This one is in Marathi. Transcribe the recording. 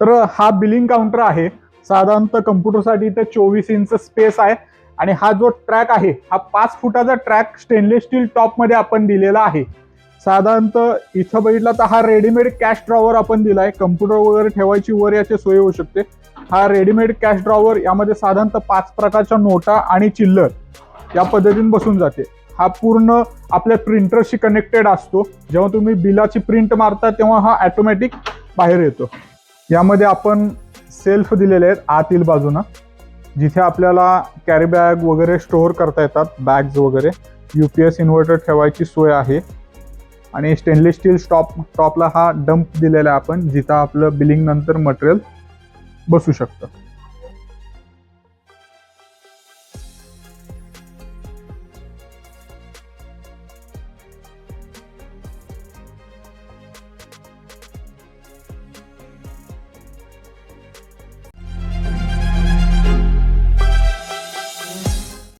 तर हा बिलिंग काउंटर आहे. साधारणतः कम्प्युटरसाठी इथे चोवीस इंच स्पेस आहे. आणि हा जो ट्रॅक आहे हा पाच फुटाचा ट्रॅक स्टेनलेस स्टील टॉपमध्ये आपण दिलेला आहे. साधारणतः इथं बघितला तर हा रेडीमेड कॅश ड्रॉवर आपण दिलाय. कम्प्युटर वगैरे ठेवायची वर याची सोय होऊ शकते. हा रेडीमेड कॅश ड्रॉवर यामध्ये साधारणतः पाच प्रकारच्या नोटा आणि चिल्लर या पद्धतीने बसून जाते. हा पूर्ण आपल्या प्रिंटरशी कनेक्टेड असतो. जेव्हा तुम्ही बिलाची प्रिंट मारता तेव्हा हा ॲटोमॅटिक बाहेर येतो. यामध्ये आपण सेल्फ दिलेले आहेत आतील बाजूनं जिथे आपल्याला कॅरी बॅग वगैरे स्टोअर करता येतात बॅग्स वगैरे. यू पी एस इन्व्हर्टर ठेवायची सोय आहे. आणि स्टेनलेस स्टील स्टॉप टॉपला हा डंप दिलेला आहे आपण जिथं आपलं बिलिंग नंतर मटेरियल बसू शकतं.